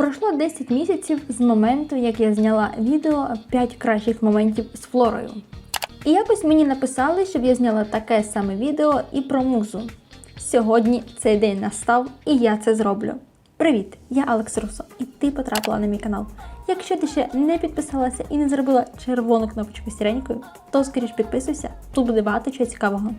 Пройшло 10 місяців з моменту, як я зняла відео 5 кращих моментів з Флорою. І якось мені написали, щоб я зняла таке саме відео і про музу. Сьогодні цей день настав, і я це зроблю. Привіт, я Алекс Русо, і ти потрапила на мій канал. Якщо ти ще не підписалася і не зробила червону кнопочку сіренькою, то скоріш підписуйся, тут буде багато чого цікавого.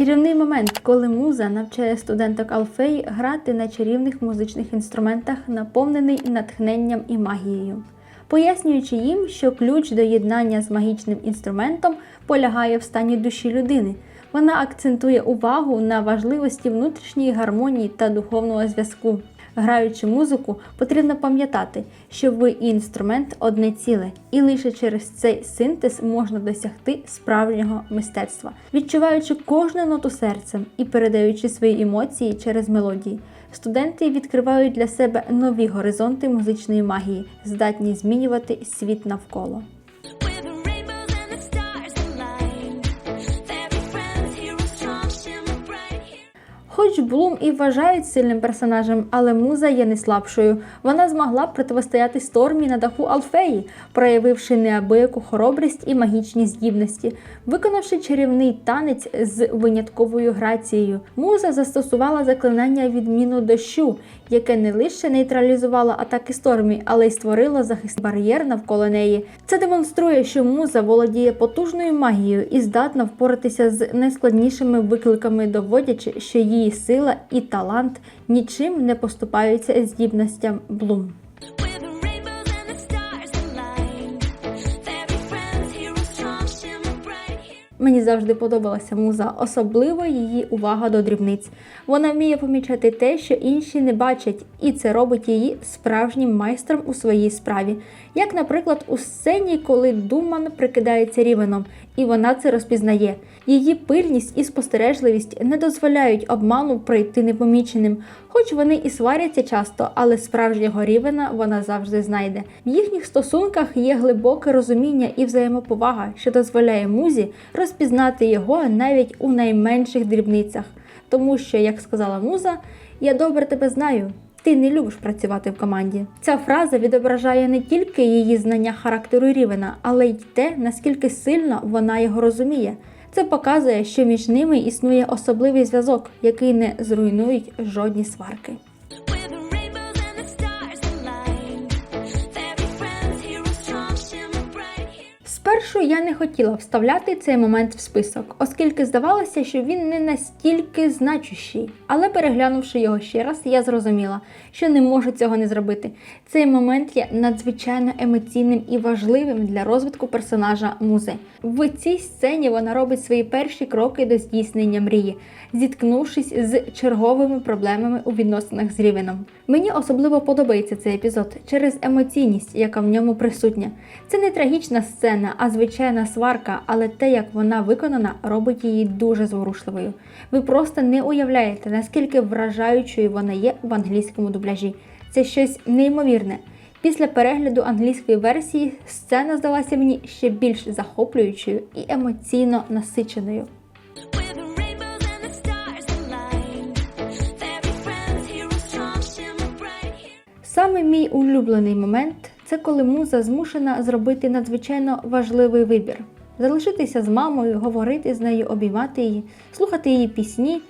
Чарівний момент, коли муза навчає студенток Алфей грати на чарівних музичних інструментах, наповнений натхненням і магією, пояснюючи їм, що ключ до єднання з магічним інструментом полягає в стані душі людини. Вона акцентує увагу на важливості внутрішньої гармонії та духовного зв'язку. Граючи музику, потрібно пам'ятати, що ви і інструмент одне ціле, і лише через цей синтез можна досягти справжнього мистецтва, відчуваючи кожну ноту серцем і передаючи свої емоції через мелодії. Студенти відкривають для себе нові горизонти музичної магії, здатні змінювати світ навколо. Хоч Блум і вважають сильним персонажем, але муза є не слабшою. Вона змогла протистояти стормі на даху Алфеї, проявивши неабияку хоробрість і магічні здібності. Виконавши чарівний танець з винятковою грацією, муза застосувала заклинання відміну дощу, яке не лише нейтралізувало атаки стормі, але й створило захисний бар'єр навколо неї. Це демонструє, що муза володіє потужною магією і здатна впоратися з найскладнішими викликами, доводячи, що її сила і талант нічим не поступаються здібностям Блум. Мені завжди подобалася муза, особливо її увага до дрібниць. Вона вміє помічати те, що інші не бачать, і це робить її справжнім майстром у своїй справі. Як, наприклад, у сцені, коли Думан прикидається рівеном, і вона це розпізнає. Її пильність і спостережливість не дозволяють обману пройти непоміченим, хоч вони і сваряться часто, але справжнього рівена вона завжди знайде. В їхніх стосунках є глибоке розуміння і взаємоповага, що дозволяє музі розпізнати його навіть у найменших дрібницях. Тому що, як сказала муза, я добре тебе знаю. Ти не любиш працювати в команді. Ця фраза відображає не тільки її знання характеру Рівена, але й те, наскільки сильно вона його розуміє. Це показує, що між ними існує особливий зв'язок, який не зруйнують жодні сварки. Спершу я не хотіла вставляти цей момент в список, оскільки здавалося, що він не настільки значущий. Але переглянувши його ще раз, я зрозуміла, що не можу цього не зробити. Цей момент є надзвичайно емоційним і важливим для розвитку персонажа музи. В цій сцені вона робить свої перші кроки до здійснення мрії, зіткнувшись з черговими проблемами у відносинах з Рівеном. Мені особливо подобається цей епізод через емоційність, яка в ньому присутня. Це не трагічна сцена, а звичайна сварка, але те, як вона виконана, робить її дуже зворушливою. Ви просто не уявляєте, наскільки вражаючою вона є в англійському дубляжі. Це щось неймовірне. Після перегляду англійської версії сцена здалася мені ще більш захоплюючою і емоційно насиченою. Саме мій улюблений момент це коли муза змушена зробити надзвичайно важливий вибір: залишитися з мамою, говорити з нею, обіймати її, слухати її пісні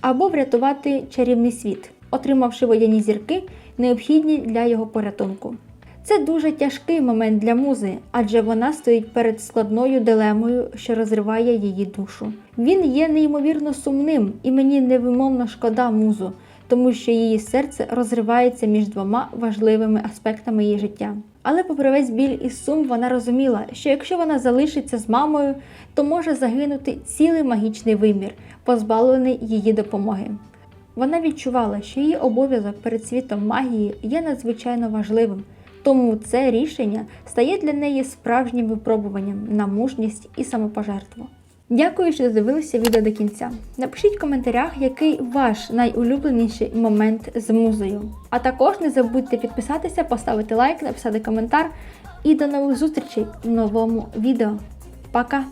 або врятувати чарівний світ, отримавши водяні зірки, необхідні для його порятунку. Це дуже тяжкий момент для музи, адже вона стоїть перед складною дилемою, що розриває її душу. Він є неймовірно сумним, і мені невимовно шкода музу, тому що її серце розривається між двома важливими аспектами її життя. Але попри весь біль і сум, вона розуміла, що якщо вона залишиться з мамою, то може загинути цілий магічний вимір, позбавлений її допомоги. Вона відчувала, що її обов'язок перед світом магії є надзвичайно важливим, тому це рішення стає для неї справжнім випробуванням на мужність і самопожертву. Дякую, що додивилися відео до кінця. Напишіть в коментарях, який ваш найулюбленіший момент з музею. А також не забудьте підписатися, поставити лайк, написати коментар. І до нових зустрічей в новому відео. Пока!